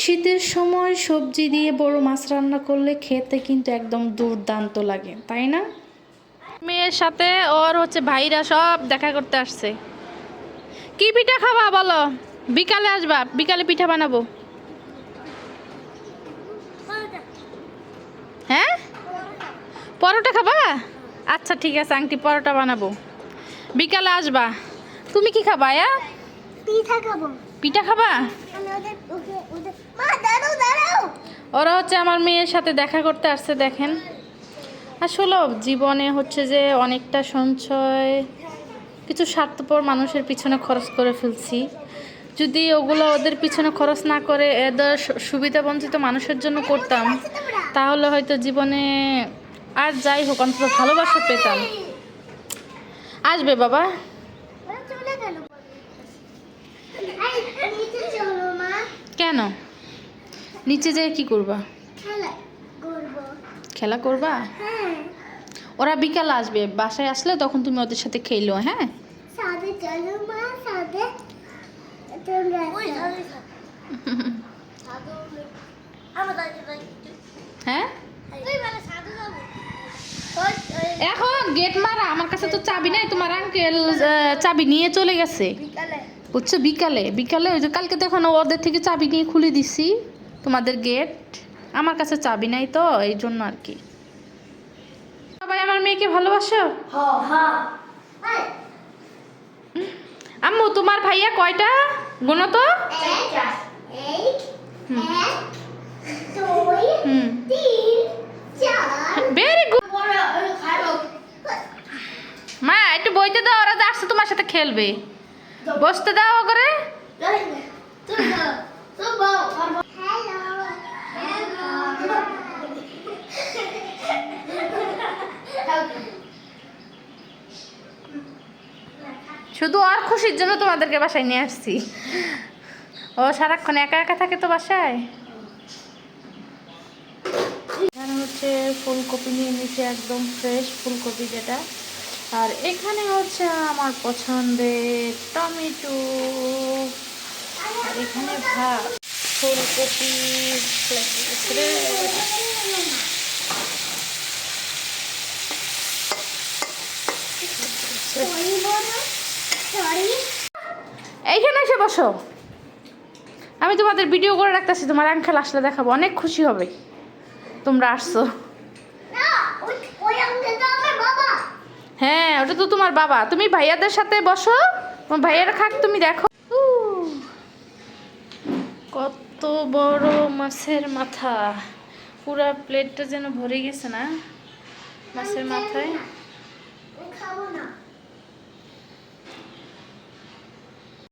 শীতের সময় সবজি দিয়ে বড় মাছ রান্না করলে খেতে কিন্তু একদম দুর্দান্ত লাগে তাই না? মেয়ের সাথে ওর হচ্ছে ভাইরা সব দেখা করতে আসছে। কি পিঠা খাবা বলো? বিকালে আসবা বিকালে পিঠা বানাবো। হ্যাঁ? পরোটা খাবা? আচ্ছা ঠিক আছে আংটি পরোটা বানাবো। বিকালে আসবা। তুমি কি খাবা আয়া? পিঠা খাব। পিঠা খাবা আমি ওদের ওকে ওদের মা দাঁড়াও দাঁড়াও ওরা হচ্ছে আমার মেয়ের সাথে দেখা করতে আসছে দেখেন। আসলে জীবনে হচ্ছে যে অনেকটা সঞ্চয় কিছু স্বার্থপর মানুষের পিছনে খরচ করে ফেলছি। যদি ওগুলো ওদের পিছনে খরচ না করে এদের সুবিধাবঞ্চিত মানুষের জন্য করতাম তাহলে হয়তো জীবনে আর যাই হোক অন্তত ভালোবাসা পেতাম। আসবে বাবা। কেন? নিচে যেয়ে কি করবা? খেলা করবা। হ্যাঁ। ওরা বিকাল আসবে বাসায় আসলে তখন তুমি ওদের সাথে খেলো হ্যাঁ? হ্যাঁ? এখন গেট মারা আমার কাছে তো চাবি নাই তোমার আঙ্কেল চাবি নিয়ে চলে গেছে। বুঝছ বিকালে। বিকালে ওই যে কালকে তো এখন ওদের থেকে চাবি নিয়ে খুলে দিছি। তোমাদের গেট আমার কাছে চাবি নাই তো, এই জন্য আর কি। সবাই আমার মেয়েকে ভালোবাসো? আম্মু, তোমার ভাইয়া কয়টা? গুনো তো। মা, একটু বইতে দাও, ওরা আসছে তোমার সাথে খেলবে। বসতে দাও করে শুধু আর খুশির জন্য তোমাদেরকে বাসায় নিয়ে আসছি। ও সারাক্ষণ একা একা থাকে তো বাসায়? এখানে হচ্ছে ফুলকপি নিয়ে নিচ্ছে একদম ফ্রেশ ফুলকপি যেটা। আর এখানে হচ্ছে আমার পছন্দের টমেটো। আর এখানে ভাত ফুলকপি এইখানে এসে বসো। আমি তোমাদের ভিডিও করে রাখতেছি তোমার আঙ্কেল আসলে দেখাবো। অনেক খুশি হবে। তোমরা আসছো। হ্যাঁ ওটা তো তোমার বাবা। তুমি ভাইয়াদের সাথে বসো। তোমার ভাইয়ারা খাক তুমি দেখো। কত বড় মাছের মাথা। পুরা প্লেটটা যেন ভরে গেছে না? মাছের মাথায়। খাব না।